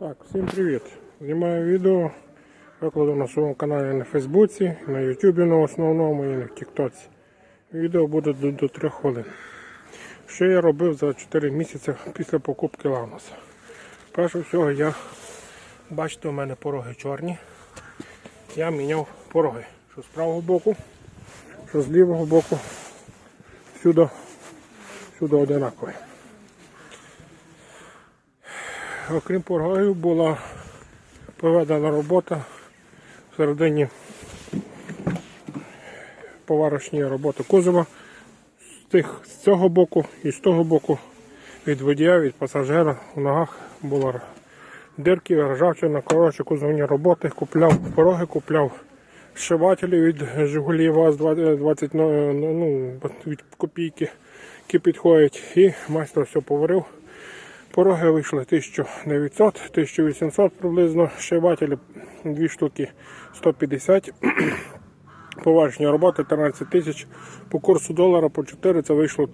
Так, всім привіт! Знімаю відео, викладу на своєму каналі на Фейсбуці, на Ютубі на основному і на Тіктоці. Відео буде до, до 3 хвилин. Що я робив за 4 місяці після покупки Лануса? Перше всього я, бачите, у мене пороги чорні. Я міняв пороги. Що з правого боку, що з лівого боку. Всюди, всюди одинакові. Окрім порогів, була проведена робота всередині поварочні роботи кузова. З, тих, з цього боку і з того боку від водія, від пасажира у ногах було дирки, ржавчина, коротше, кузовні роботи, купляв пороги, купляв зшивателі від Жигулі ВАЗ 20, ну, ну, від копійки, які підходять, і майстер все поварив. Пороги вийшли 1900, 1800 приблизно, шивателі дві штуки 150. Поважні роботи 13 тисяч. По курсу долара по 4 це вийшло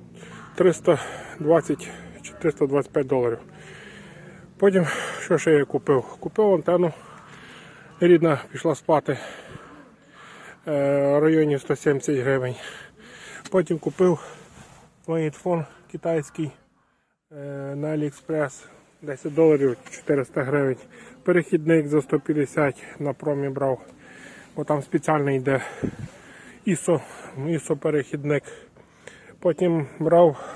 320 чи 325 доларів. Потім, що ще я купив? Купив антенну. Рідна пішла спати е, в районі 170 гривень. Потім купив магнітофон китайський на Аліекспрес 10 доларів 400 гривень. Перехідник за 150 на промі брав, бо там спеціально йде ISO, ISO перехідник. Потім брав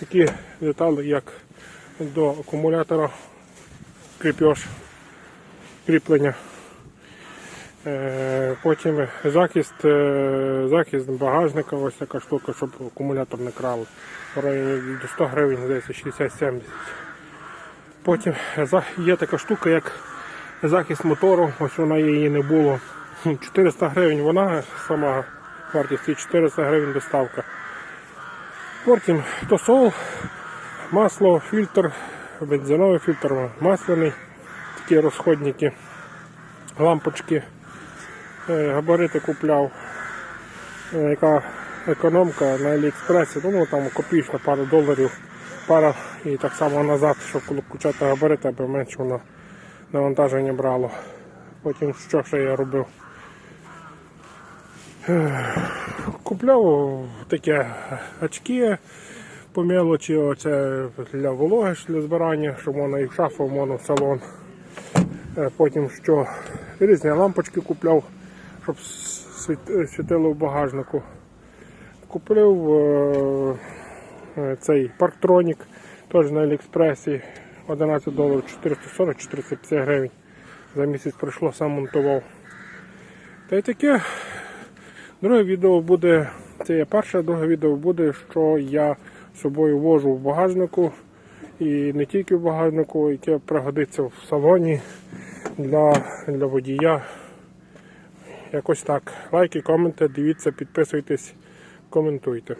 такі деталі, як до акумулятора кріпеж, кріплення. Е, Потім захист, е, захист багажника, ось така штука, щоб акумулятор не крали. В районі до 100 гривень, здається, 60-70. Потім є така штука, як захист мотору, ось вона її не було. 400 гривень вона сама вартість і 400 гривень доставка. Потім тосол, масло, фільтр, бензиновий фільтр, масляний, такі розходники, лампочки, габарити купляв, Е, яка економка на Аліекспресі, ну там копійчна пара доларів, пара і так само назад, щоб включати габарити, аби менше воно навантаження брало. Потім що ще я робив? Е, Купляв таке очки по мелочі, оце для вологи для збирання, щоб можна і в шафу, можна в салон. Е, Потім що різні лампочки купляв, щоб світило в багажнику. Купив е, е, цей парктронік, теж на Аліекспресі 11 доларів 440-450 гривень. За місяць пройшло, сам монтував. Та й таке. Друге відео буде, це є перше, друге відео буде, що я з собою вожу в багажнику. І не тільки в багажнику, яке пригодиться в салоні для, для водія. Якось так. Лайки, коменти, дивіться, підписуйтесь, коментуйте.